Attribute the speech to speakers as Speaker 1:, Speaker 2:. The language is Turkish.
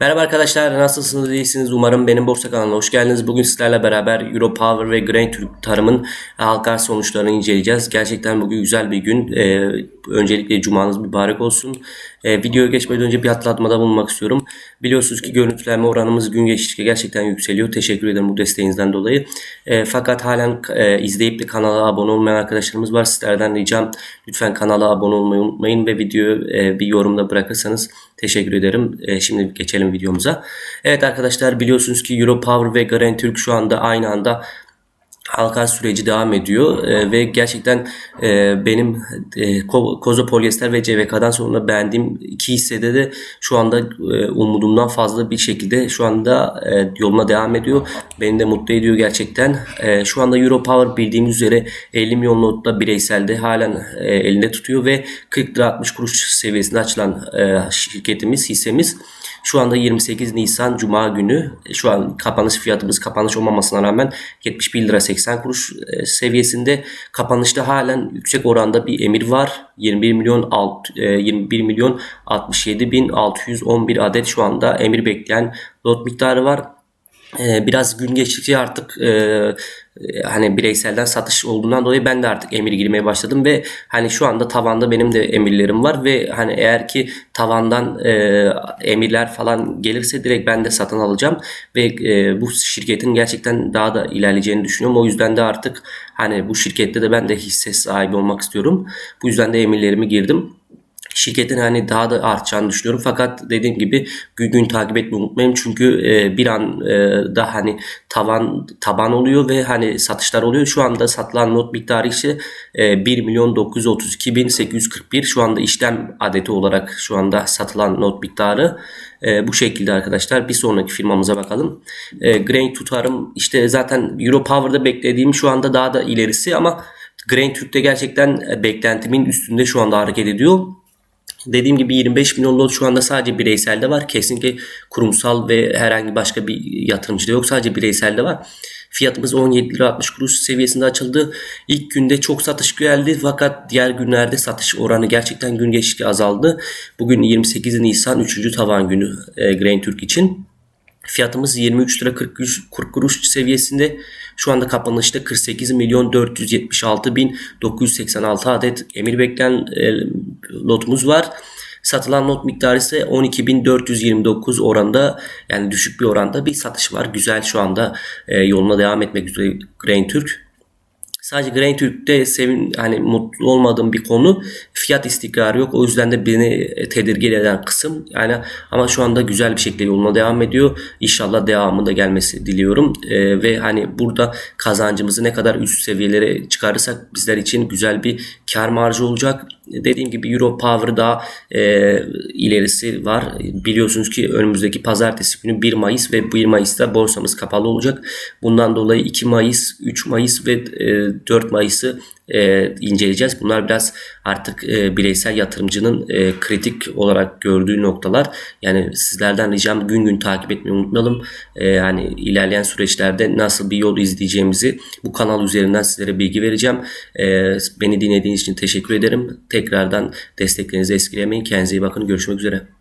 Speaker 1: Merhaba arkadaşlar nasılsınız iyisiniz umarım benim borsa kanalına hoş geldiniz. Bugün sizlerle beraber Euro Power ve Grain Türk tarımın halka sonuçlarını inceleyeceğiz. Gerçekten bugün güzel bir gün. Ee, öncelikle cumanız mübarek olsun. Ee, videoya geçmeden önce bir hatırlatmada bulunmak istiyorum. Biliyorsunuz ki görüntülenme oranımız gün geçtikçe gerçekten yükseliyor. Teşekkür ederim bu desteğinizden dolayı. Ee, fakat halen e, izleyip de kanala abone olmayan arkadaşlarımız var. Sizlerden ricam lütfen kanala abone olmayı unutmayın ve videoyu e, bir yorumda bırakırsanız teşekkür ederim. E, şimdi geçelim videomuza. Evet arkadaşlar biliyorsunuz ki Euro Power ve Garen Türk şu anda aynı anda halka süreci devam ediyor e, ve gerçekten e, benim e, Ko- Kozo Polyester ve CVK'dan sonra beğendiğim iki hissede de şu anda e, umudumdan fazla bir şekilde şu anda e, yoluna devam ediyor. Beni de mutlu ediyor gerçekten. E, şu anda Euro Power bildiğimiz üzere 50 milyon notla bireyselde halen e, elinde tutuyor ve 40 lira 60 kuruş seviyesinde açılan e, şirketimiz, hissemiz şu anda 28 Nisan Cuma günü şu an kapanış fiyatımız kapanış olmamasına rağmen 71 lira 80 kuruş e, seviyesinde. Kapanışta halen yüksek oranda bir emir var. 21 milyon alt, e, 21 milyon 67 bin 611 adet şu anda emir bekleyen lot miktarı var. Ee, biraz gün geçtikçe artık e, e, hani bireyselden satış olduğundan dolayı ben de artık emir girmeye başladım ve hani şu anda tavanda benim de emirlerim var ve hani eğer ki tavandan e, emirler falan gelirse direkt ben de satın alacağım ve e, bu şirketin gerçekten daha da ilerleyeceğini düşünüyorum. O yüzden de artık hani bu şirkette de ben de hisse sahibi olmak istiyorum. Bu yüzden de emirlerimi girdim şirketin hani daha da artacağını düşünüyorum. Fakat dediğim gibi gün gün takip etmeyi unutmayın. Çünkü e, bir an e, da hani tavan taban oluyor ve hani satışlar oluyor. Şu anda satılan not miktarı ise e, 1 milyon 932 bin 841 şu anda işlem adeti olarak şu anda satılan not miktarı. E, bu şekilde arkadaşlar. Bir sonraki firmamıza bakalım. E, Grain tutarım işte zaten Euro Power'da beklediğim şu anda daha da ilerisi ama Grain Türk'te gerçekten e, beklentimin üstünde şu anda hareket ediyor. Dediğim gibi 25 milyon lot şu anda sadece bireyselde var. Kesinlikle kurumsal ve herhangi başka bir yatırımcıda yok. Sadece bireyselde var. Fiyatımız 17 lira 60 kuruş seviyesinde açıldı. İlk günde çok satış geldi fakat diğer günlerde satış oranı gerçekten gün geçtikçe azaldı. Bugün 28 Nisan 3. tavan günü e, Grain Türk için. Fiyatımız 23 lira 40 kuruş, 40 kuruş seviyesinde. Şu anda kapanışta 48 milyon 476 bin 986 adet emir bekleyen e, lotumuz var. Satılan not miktarı ise 12.429 oranda yani düşük bir oranda bir satış var. Güzel şu anda e, yoluna devam etmek üzere Grain Türk. Sadece Grain Türk'te sevin hani mutlu olmadığım bir konu fiyat istikrarı yok. O yüzden de beni tedirgin eden kısım. Yani ama şu anda güzel bir şekilde yoluna devam ediyor. İnşallah devamı da gelmesi diliyorum. Ee, ve hani burada kazancımızı ne kadar üst seviyelere çıkarırsak bizler için güzel bir kar marjı olacak. Dediğim gibi Euro Power daha e, ilerisi var. Biliyorsunuz ki önümüzdeki pazartesi günü 1 Mayıs ve 1 Mayıs'ta borsamız kapalı olacak. Bundan dolayı 2 Mayıs, 3 Mayıs ve e, 4 Mayıs'ı e, inceleyeceğiz. Bunlar biraz artık e, bireysel yatırımcının e, kritik olarak gördüğü noktalar. Yani sizlerden ricam gün gün takip etmeyi unutmayalım. E, yani ilerleyen süreçlerde nasıl bir yol izleyeceğimizi bu kanal üzerinden sizlere bilgi vereceğim. E, beni dinlediğiniz için teşekkür ederim. Tekrardan desteklerinizi eskilemeyin. Kendinize iyi bakın. Görüşmek üzere.